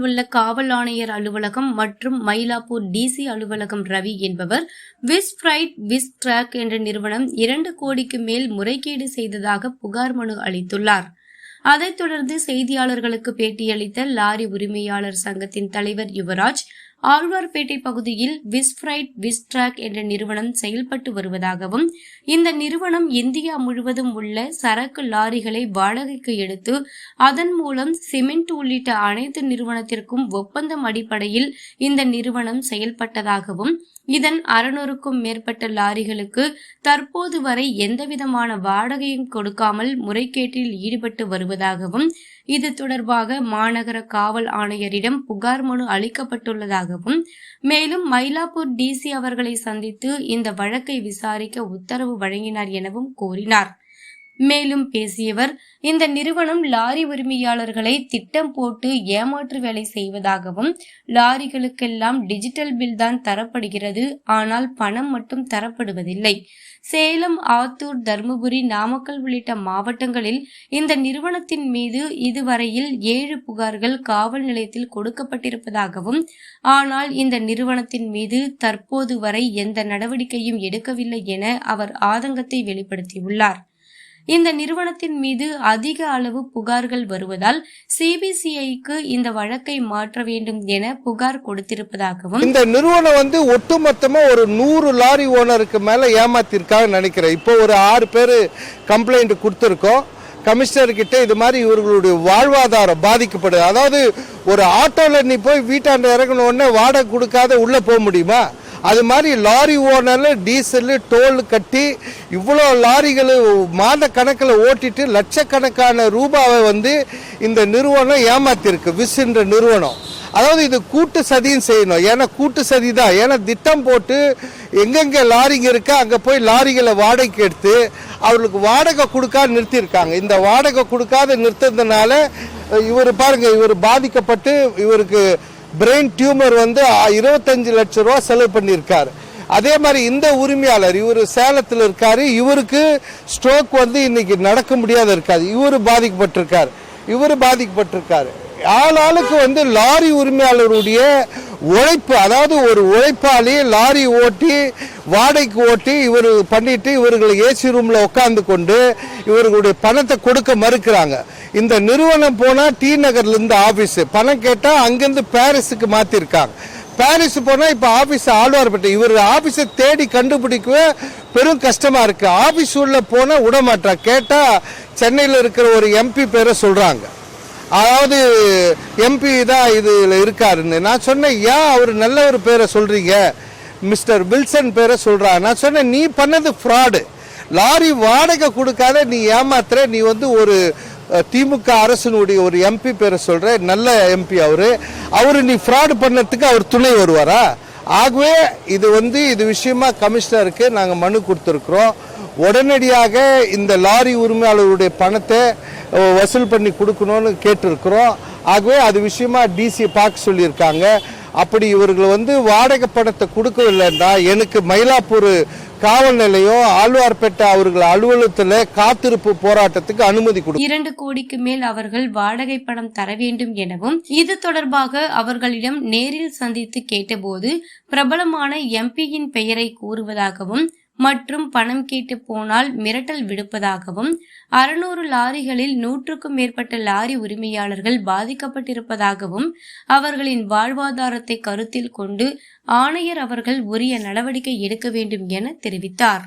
உள்ள காவல் ஆணையர் அலுவலகம் மற்றும் மயிலாப்பூர் டிசி அலுவலகம் ரவி என்பவர் விஸ் ஃபிரைட் விஸ் ட்ராக் என்ற நிறுவனம் இரண்டு கோடிக்கு மேல் முறைகேடு செய்ததாக புகார் மனு அளித்துள்ளார். அதைத் தொடர்ந்து செய்தியாளர்களுக்கு பேட்டியளித்த லாரி உரிமையாளர் சங்கத்தின் தலைவர் யுவராஜ் ஆழ்வார்பேட்டை பகுதியில் விஸ்ஃபிரைட் விஸ்ட்ராக் என்ற நிறுவனம் செயல்பட்டு வருவதாகவும் இந்த நிறுவனம் இந்தியா முழுவதும் உள்ள சரக்கு லாரிகளை வாடகைக்கு எடுத்து அதன் மூலம் சிமெண்ட் உள்ளிட்ட அனைத்து நிறுவனத்திற்கும் ஒப்பந்தம் அடிப்படையில் இந்த நிறுவனம் செயல்பட்டதாகவும் இதன் அறுநூறுக்கும் மேற்பட்ட லாரிகளுக்கு தற்போது வரை எந்தவிதமான வாடகையும் கொடுக்காமல் முறைகேட்டில் ஈடுபட்டு வருவதாகவும் இது தொடர்பாக மாநகர காவல் ஆணையரிடம் புகார் மனு அளிக்கப்பட்டுள்ளதாகவும் மேலும் மயிலாப்பூர் டிசி அவர்களை சந்தித்து இந்த வழக்கை விசாரிக்க உத்தரவு வழங்கினார் எனவும் கூறினார். மேலும் பேசியவர் இந்த நிறுவனம் லாரி உரிமையாளர்களை திட்டம் போட்டு ஏமாற்று வேலை செய்வதாகவும் லாரிகளுக்கெல்லாம் டிஜிட்டல் பில் தான் தரப்படுகிறது ஆனால் பணம் மட்டும் தரப்படுவதில்லை. சேலம் ஆத்தூர் தருமபுரி நாமக்கல் உள்ளிட்ட மாவட்டங்களில் இந்த நிறுவனத்தின் மீது இதுவரையில் ஏழு புகார்கள் காவல் நிலையத்தில் கொடுக்கப்பட்டிருப்பதாகவும் ஆனால் இந்த நிறுவனத்தின் மீது தற்போது வரை எந்த நடவடிக்கையும் எடுக்கவில்லை என அவர் ஆதங்கத்தை வெளிப்படுத்தியுள்ளார். இந்த நிறுவனத்தின் மீது அதிக அளவு புகார்கள் வருவதால் சிபிசிஐக்கு இந்த வழக்கை மாற்ற வேண்டும் என புகார் கொடுத்திருப்பதாகவும் இந்த நிறுவனம் வந்து ஒட்டுமொத்தமா ஒரு நூறு லாரி ஓனருக்கு மேல ஏமாத்திருக்காங்க நினைக்கிறேன். இப்போ ஒரு ஆறு பேர் கம்ப்ளைண்ட் கொடுத்துருக்கோம். கமிஷனர் கிட்ட இது மாதிரி இவர்களுடைய வாழ்வாதாரம் பாதிக்கப்படுது. அதாவது ஒரு ஆட்டோல நீ போய் வீட்டாண்ட இறங்கின உடனே வாடகை கொடுக்காத உள்ள போக முடியுமா? அது மாதிரி லாரி ஓனரில் டீசல் டோல் கட்டி இவ்வளோ லாரிகள் மாத கணக்கில் ஓட்டிட்டு லட்சக்கணக்கான ரூபாவை வந்து இந்த நிறுவனம் ஏமாத்திருக்கு விஸ்ன்ற நிறுவனம். அதாவது இது கூட்டு சதியும் செய்யணும். ஏன்னா கூட்டு சதி தான். ஏன்னா திட்டம் போட்டு எங்கெங்கே லாரிங்க இருக்கா அங்கே போய் லாரிகளை வாடகைக்கு எடுத்து அவர்களுக்கு வாடகை கொடுக்காத நிறுத்தியிருக்காங்க. இந்த வாடகை கொடுக்காத நிறுத்ததுனால இவர் பாருங்க இவர் பாதிக்கப்பட்டு இவருக்கு பிரெயின் டியூமர் வந்து இருபத்தஞ்சு லட்ச ரூபா செலவு பண்ணியிருக்காரு. அதே மாதிரி இந்த உரிமையாளர் இவர் சேலத்தில் இருக்காரு இவருக்கு ஸ்ட்ரோக் வந்து இன்னைக்கு நடக்க முடியாத இருக்காது. இவர் பாதிக்கப்பட்டிருக்காரு. இவர் பாதிக்கப்பட்டிருக்காரு. ஆளாளுக்கு வந்து லாரி உரிமையாளருடைய உழைப்பு அதாவது ஒரு உழைப்பாளி லாரி ஓட்டி வாடகைக்கு ஓட்டி இவர் பண்ணிட்டு இவர்கள் ஏசி ரூம்ல உட்காந்து கொண்டு இவர்களுடைய பணத்தை கொடுக்க மறுக்கிறாங்க. இந்த நிறுவனம் போனா டி நகர்ல இருந்து ஆபீஸ். பணம் கேட்டா அங்கிருந்து பாரிஸுக்கு மாத்திருக்காங்க. பாரிஸ் போனா இப்ப ஆபீஸ் ஆழ்வார்பேட்டை. இவர் ஆபீஸை தேடி கண்டுபிடிக்கவே பெரும் கஷ்டமா இருக்கு. ஆபீஸ் உள்ள போனா விட மாட்டா கேட்டா சென்னையில் இருக்கிற ஒரு எம்பி பேரை சொல்றாங்க. அதாவது எம்பி தான் இதில் இருக்காருன்னு. நான் சொன்னேன் ஏன் அவர் நல்ல ஒரு பேரை சொல்கிறீங்க மிஸ்டர் வில்சன் பேரை சொல்றா. நான் சொன்னேன் நீ பண்ணது ஃப்ராடு லாரி வாடகை கொடுக்காத நீ ஏமாத்துற. நீ வந்து ஒரு திமுக அரசனுடைய ஒரு எம்பி பேரை சொல்கிற நல்ல எம்பி அவர். அவர் நீ ஃப்ராடு பண்ணத்துக்கு அவர் துணை வருவாரா? ஆகவே இது வந்து இது விஷயமா கமிஷனருக்கு நாங்கள் மனு கொடுத்துருக்குறோம். உடனடியாக இந்த லாரி உரிமையாளருடைய பணத்தை வசூல் பண்ணி கொடுக்கணும்னு கேட்டிருக்கிறோம். ஆகவே அது விஷயமா டிசி பார்க்க சொல்லியிருக்காங்க. அப்படி இவர்கள் வந்து வாடகை பணத்தை என்றால் எனக்கு மயிலாப்பூர் காவல் நிலையம் ஆழ்வார்பேட்டை அவர்கள் அலுவலகத்தில் காத்திருப்பு போராட்டத்துக்கு அனுமதி கொடு இரண்டு கோடிக்கு மேல் அவர்கள் வாடகை பணம் தர வேண்டும் எனவும் இது தொடர்பாக அவர்களிடம் நேரில் சந்தித்து கேட்டபோது பிரபலமான எம்பியின் பெயரை கூறுவதாகவும் மற்றும் பணம் கேட்டு போனால் மிரட்டல் விடுப்பதாகவும் அறுநூறு லாரிகளில் நூற்றுக்கும் மேற்பட்ட லாரி உரிமையாளர்கள் பாதிக்கப்பட்டிருப்பதாகவும் அவர்களின் வாழ்வாதாரத்தை கருத்தில் கொண்டு ஆணையர் அவர்கள் உரிய நடவடிக்கை எடுக்க வேண்டும் என தெரிவித்தார்.